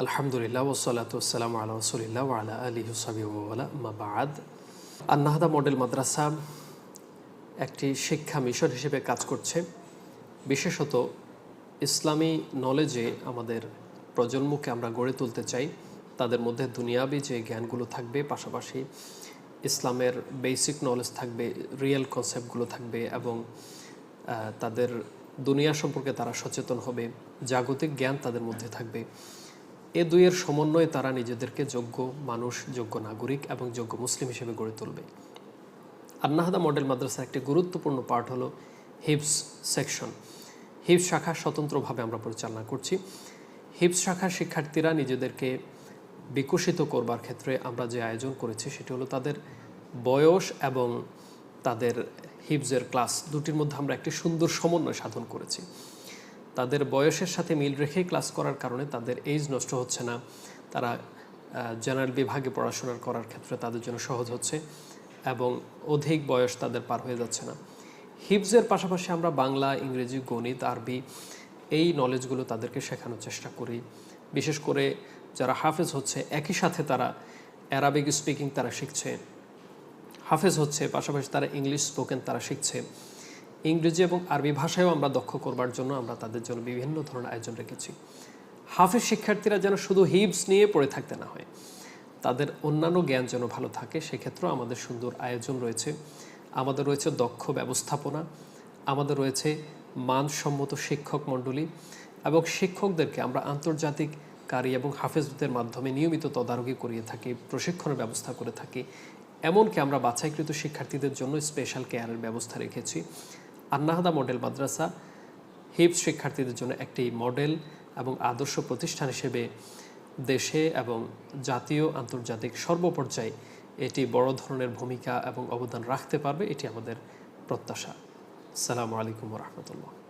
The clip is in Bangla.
আলহামদুলিল্লাহ ওসলাতাম আল্লাহ রসুলিল্লাহ আলা হুসাবিউলা মাবাদ আন্নাহাদা মডেল মাদ্রাসা একটি শিক্ষা মিশন হিসেবে কাজ করছে। বিশেষত ইসলামী নলেজে আমাদের প্রজন্মকে আমরা গড়ে তুলতে চাই। তাদের মধ্যে দুনিয়াবি যে জ্ঞানগুলো থাকবে, পাশাপাশি ইসলামের বেসিক নলেজ থাকবে রিয়েল কনসেপ্টগুলো থাকবে এবং তাদের দুনিয়া সম্পর্কে তারা সচেতন হবে, জাগতিক জ্ঞান তাদের মধ্যে থাকবে। এ দুইয়ের সমন্বয়ে তারা নিজেদেরকে যোগ্য মানুষ, যোগ্য নাগরিক এবং যোগ্য মুসলিম হিসেবে গড়ে তুলবে। আন্নাহাদা মডেল মাদ্রাসার একটি গুরুত্বপূর্ণ পার্ট হলো হিপস সেকশন। হিপস শাখা স্বতন্ত্রভাবে আমরা পরিচালনা করছি। হিপস শাখার শিক্ষার্থীরা নিজেদেরকে বিকশিত করবার ক্ষেত্রে আমরা যে আয়োজন করেছি সেটি হলো তাদের বয়স এবং তাদের হিপসের ক্লাস দুটির মধ্যে আমরা একটি সুন্দর সমন্বয় সাধন করেছি। তাদের বয়সের সাথে মিল রেখেই ক্লাস করার কারণে তাদের এইজ নষ্ট হচ্ছে না। তারা জেনারেল বিভাগে পড়াশোনা করার ক্ষেত্রে তাদের জন্য সহজ হচ্ছে এবং অধিক বয়স তাদের পার হয়ে যাচ্ছে না। হিপসের পাশাপাশি আমরা বাংলা, ইংরেজি, গণিত, আরবি এই নলেজগুলো তাদেরকে শেখানোর চেষ্টা করি। বিশেষ করে যারা হাফেজ হচ্ছে, একই সাথে তারা অ্যারাবিক স্পিকিং তারা শিখছে। হাফেজ হচ্ছে, পাশাপাশি তারা ইংলিশ স্পোকেন তারা শিখছে। ইংরেজি এবং আরবি ভাষায়ও আমরা দক্ষ করবার জন্য আমরা তাদের জন্য বিভিন্ন ধরনের আয়োজন রেখেছি। হাফেজ শিক্ষার্থীরা যেন শুধু হিপস নিয়ে পড়ে থাকতে না হয়, তাদের অন্যান্য জ্ঞান যেন ভালো থাকে, সেক্ষেত্রেও আমাদের সুন্দর আয়োজন রয়েছে। আমাদের রয়েছে দক্ষ ব্যবস্থাপনা, আমাদের রয়েছে মানসম্মত শিক্ষক মণ্ডলী এবং শিক্ষকদেরকে আমরা আন্তর্জাতিক কারি এবং হাফেজদের মাধ্যমে নিয়মিত তদারকি করিয়ে থাকি, প্রশিক্ষণের ব্যবস্থা করে থাকি। এমনকি আমরা বাছাইকৃত শিক্ষার্থীদের জন্য স্পেশাল কেয়ারের ব্যবস্থা রেখেছি। আন্নাহাদা মডেল মাদ্রাসা হিপস শিক্ষার্থীদের জন্য একটি মডেল এবং আদর্শ প্রতিষ্ঠান হিসেবে দেশে এবং জাতীয় আন্তর্জাতিক সর্বপর্যায়ে এটি বড় ধরনের ভূমিকা এবং অবদান রাখতে পারবে, এটি আমাদের প্রত্যাশা। সালামু আলাইকুম রহমতুল্লাহ।